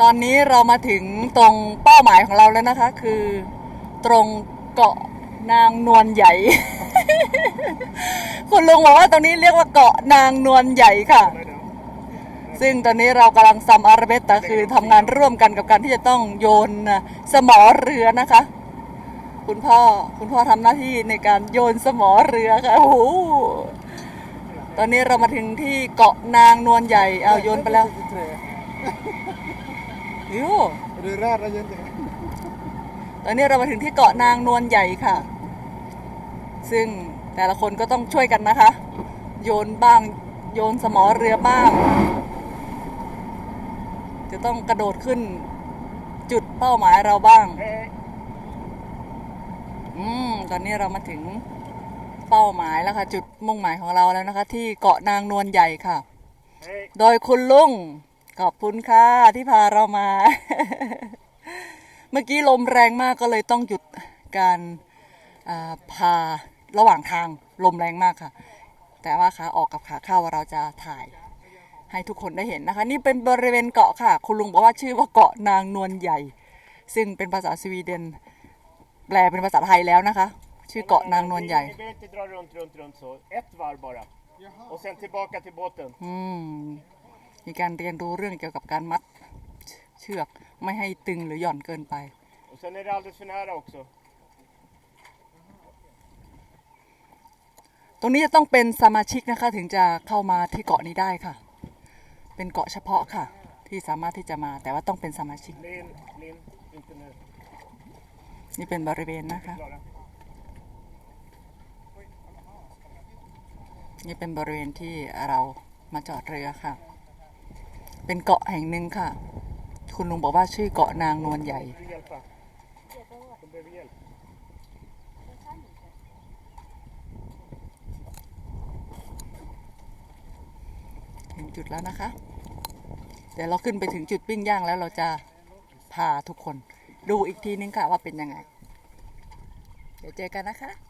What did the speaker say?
ตอนนี้เรามาถึงตรงเป้าหมายของเราแล้วนะคะ คือตรงเกาะนางนวลใหญ่ คุณลุงบอกว่าตรงนี้เรียกว่าเกาะนางนวลใหญ่ค่ะ ซึ่งตอนนี้เรากำลังซัมอาร์เบตแต่คือทำงานร่วมกันกับการที่จะต้องโยนสมอเรือนะคะ คุณพ่อคุณพ่อทำหน้าที่ในการโยนสมอเรือค่ะโอ้โหตอนนี้เรามาถึงที่เกาะนางนวลใหญ่เอาโยนไปแล้ว ยูเรือราดระเย็นจังตอนนี้เรามาถึงที่เกาะนางนวลใหญ่ค่ะ ซึ่งแต่ละคนก็ต้องช่วยกันนะคะ โยนบ้างโยนสมอเรือบ้าง จะต้องกระโดดขึ้น จุดเป้าหมายเราบ้าง อืมตอนนี้เรามาถึงเป้าหมายแล้วค่ะ จุดมุ่งหมายของเราแล้วนะคะ ที่เกาะนางนวลใหญ่ค่ะ โดยคุณลุง ขอบคุณค่ะที่พาเรามา เมื่อกี้ลมแรงมากก็เลยต้องหยุดการอ่าพาระหว่างทางลมแรงมากค่ะ แต่ว่าขาออกกับขาเข้าเราจะถ่ายให้ทุกคนได้เห็นนะคะ นี่เป็นบริเวณเกาะค่ะ คุณลุงบอกว่าชื่อว่าเกาะนางนวลใหญ่ ซึ่งเป็นภาษาสวีเดน แปลเป็นภาษาไทยแล้วนะคะ ชื่อเกาะนางนวลใหญ่ Ni behöver inte dra runt, runt, runt så. Ett varv bara. Och sen tillbaka till båten. อืม มีการเรียนรู้เรื่องเกี่ยวกับการมัดเชือกไม่ให้ตึงหรือหย่อนเกินไป Och sen är det alldeles för nära också. ตรงนี้จะต้องเป็นสมาชิกนะคะถึงจะเข้ามาที่เกาะนี้ได้ค่ะ เป็นเกาะเฉพาะค่ะ ที่สามารถที่จะมาแต่ว่าต้องเป็นสมาชิก Lin, Lin, inte nu. นี่เป็นบริเวณนะคะ Klara. นี่เป็นบริเวณที่เรามาจอดเรือค่ะ เป็นเกาะแห่งหนึ่งค่ะ คุณลุงบอกว่าชื่อเกาะนางนวลใหญ่ ถึงจุดแล้วนะคะ เดี๋ยวเราขึ้นไปถึงจุดปิ้งย่างแล้วเราจะพาทุกคนดูอีกทีนึงค่ะว่าเป็นยังไง เดี๋ยวเจอกันนะคะ